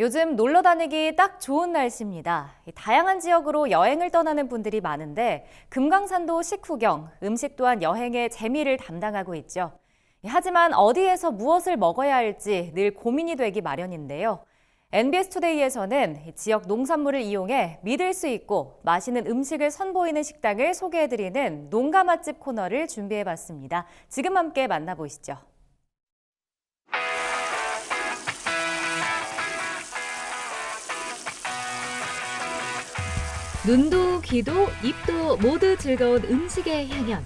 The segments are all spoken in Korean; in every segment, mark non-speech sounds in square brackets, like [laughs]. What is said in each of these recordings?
요즘 놀러 다니기 딱 좋은 날씨입니다. 이 다양한 지역으로 여행을 떠나는 분들이 많은데 금강산도 식후경, 음식 또한 여행의 재미를 담당하고 있죠. 하지만 어디에서 무엇을 먹어야 할지 늘 고민이 되기 마련인데요. NBS 투데이에서는 이 지역 농산물을 이용해 믿을 수 있고 맛있는 음식을 선보이는 식당을 소개해드리는 농가 맛집 코너를 준비해봤습니다. 지금 함께 만나보시죠. 눈도 귀도 입도 모두 즐거운 음식의 향연.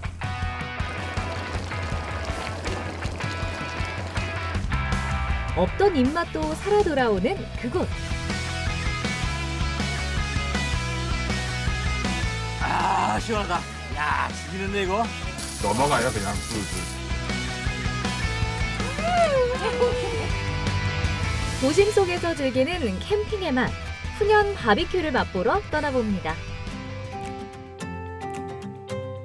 없던 입맛도 살아 돌아오는 그곳. 아 시원하다. 야 죽이는데 이거. 넘어가요 그냥 술술. 도심 속에서 즐기는 캠핑의 맛. 훈연 바비큐를 맛보러 떠나봅니다.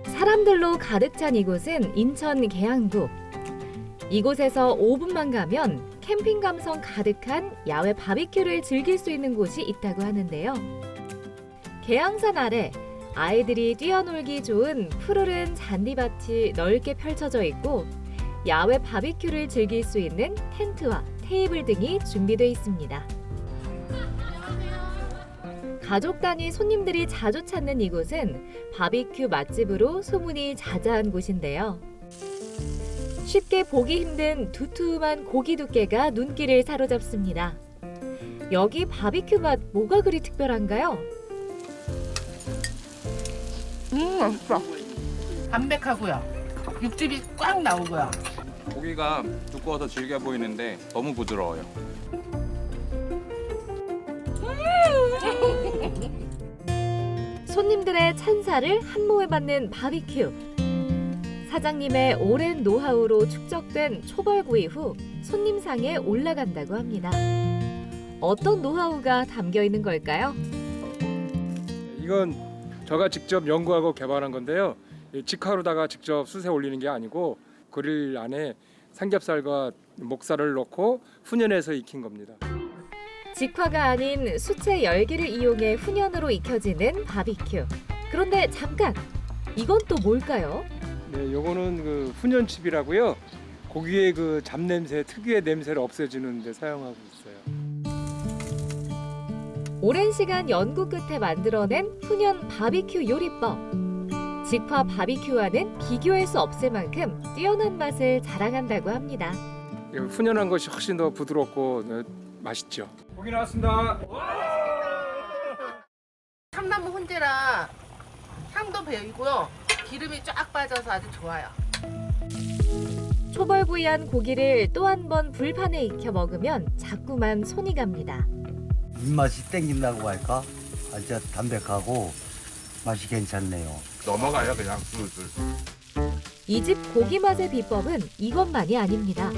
사람들로 가득 찬 이곳은 인천 계양구. 이곳에서 5분만 가면 캠핑 감성 가득한 야외 바비큐를 즐길 수 있는 곳이 있다고 하는데요. 계양산 아래 아이들이 뛰어놀기 좋은 푸르른 잔디밭이 넓게 펼쳐져 있고 야외 바비큐를 즐길 수 있는 텐트와 테이블 등이 준비되어 있습니다. 가족 단위 손님들이 자주 찾는 이곳은 바비큐 맛집으로 소문이 자자한 곳인데요. 쉽게 보기 힘든 두툼한 고기 두께가 눈길을 사로잡습니다. 여기 바비큐 맛 뭐가 그리 특별한가요? 음 맛있어 담백하고요 육즙이 꽉 나오고요 고기가 두꺼워서 질겨 보이는데 너무 부드러워요. 손님들의 찬사를 한 몸에 받는 바비큐. 사장님의 오랜 노하우로 축적된 초벌구이 후 손님상에 올라간다고 합니다. 어떤 노하우가 담겨 있는 걸까요? 이건 저가 직접 연구하고 개발한 건데요. 이 직화로다가 직접 숯에 올리는 게 아니고 그릴 안에 삼겹살과 목살을 넣고 훈연해서 익힌 겁니다. 직화가 아닌 수채 열기를 이용해 훈연으로 익혀지는 바비큐. 그런데 잠깐! 이건 또 뭘까요? 네, 요거는 그 훈연칩이라고요. 고기의 그 잡냄새, 특유의 냄새를 없애주는 데 사용하고 있어요. 오랜 시간 연구 끝에 만들어낸 훈연 바비큐 요리법. 직화 바비큐와는 비교할 수 없을 만큼 뛰어난 맛을 자랑한다고 합니다. 이 훈연한 것이 훨씬 더 부드럽고 어, 맛있죠. 고기 나왔습니다. 참나무 훈제라 향도 배이고요 기름이 쫙 빠져서 아주 좋아요 초벌구이한 고기를 또 한 번 불판에 익혀 먹으면 자꾸만 손이 갑니다. 입맛이 땡긴다고 할까? 아주 담백하고 맛이 괜찮네요. 넘어가요 그냥 술술. 이 집 고기 맛의 비법은 이것만이 아닙니다.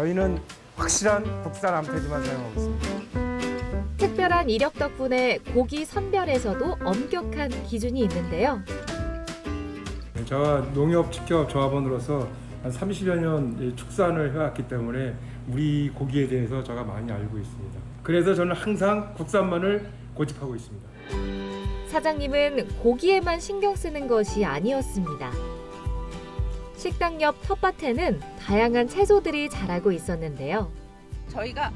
저희는 확실한 국산 암태지만 사용하고 있습니다. 특별한 이력 덕분에 고기 선별에서도 엄격한 기준이 있는데요. 저와 농협 직접 조합원으로서 한 30여 년 축산을 해왔기 때문에 우리 고기에 대해서 제가 많이 알고 있습니다. 그래서 저는 항상 국산만을 고집하고 있습니다. 사장님은 고기에만 신경 쓰는 것이 아니었습니다. 식당 옆 텃밭에는 다양한 채소들이 자라고 있었는데요. 저희가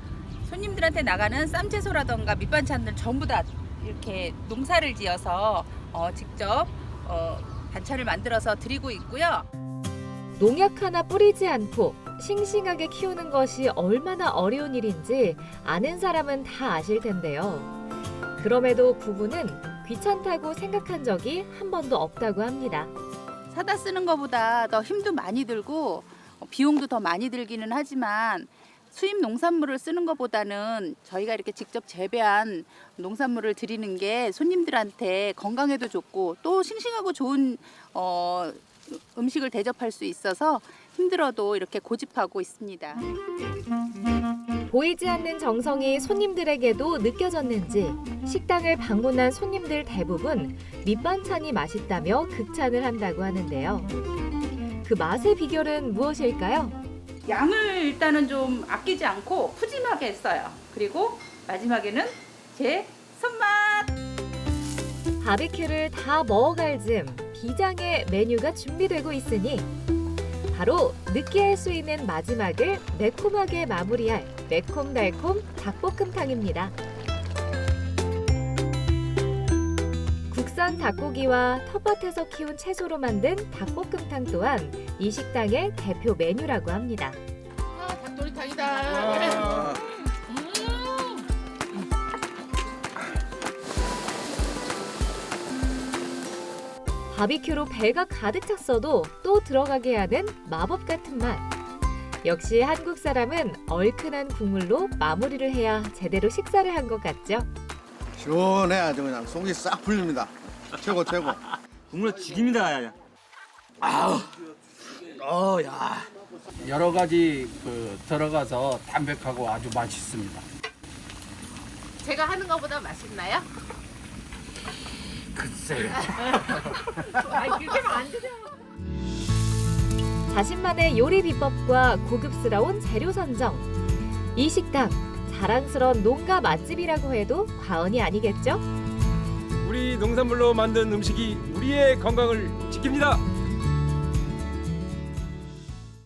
손님들한테 나가는 쌈채소라던가 밑반찬들 전부 다 이렇게 농사를 지어서 어, 직접 어, 반찬을 만들어서 드리고 있고요. 농약 하나 뿌리지 않고 싱싱하게 키우는 것이 얼마나 어려운 일인지 아는 사람은 다 아실 텐데요. 그럼에도 부부는 귀찮다고 생각한 적이 한 번도 없다고 합니다. 사다 쓰는 것보다 더 힘도 많이 들고 어, 비용도 더 많이 들기는 하지만 수입 농산물을 쓰는 것보다는 저희가 이렇게 직접 재배한 농산물을 드리는 게 손님들한테 건강에도 좋고 또 싱싱하고 좋은 어, 음식을 대접할 수 있어서 힘들어도 이렇게 고집하고 있습니다. 보이지 않는 정성이 손님들에게도 느껴졌는지 식당을 방문한 손님들 대부분 밑반찬이 맛있다며 극찬을 한다고 하는데요. 그 맛의 비결은 무엇일까요? 양을 일단은 좀 아끼지 않고 푸짐하게 했어요. 그리고 마지막에는 제 손맛. 바비큐를 다 먹어갈 즈음 비장의 메뉴가 준비되고 있으니 바로 느끼할 수 있는 마지막을 매콤하게 마무리할 매콤달콤 닭볶음탕입니다. 국산 닭고기와 텃밭에서 키운 채소로 만든 닭볶음탕 또한 이 식당의 대표 메뉴라고 합니다. 아, 닭도리탕이다. 바비큐로 배가 가득 찼어도 또 들어가게 하는 마법 같은 맛. 역시 한국 사람은 얼큰한 국물로 마무리를 해야 제대로 식사를 한 것 같죠. 시원해 아주 그냥 속이 싹 풀립니다. 최고 최고. [laughs] 국물 죽입니다. 아우, 어, 야. 여러 가지 그 들어가서 담백하고 아주 맛있습니다. 제가 하는 것보다 맛있나요? 글쎄요. 자신만의 요리 비법과 고급스러운 재료 선정. 이 식당 자랑스러운 농가 맛집이라고 해도 과언이 아니겠죠? 우리 농산물로 만든 음식이 우리의 건강을 지킵니다.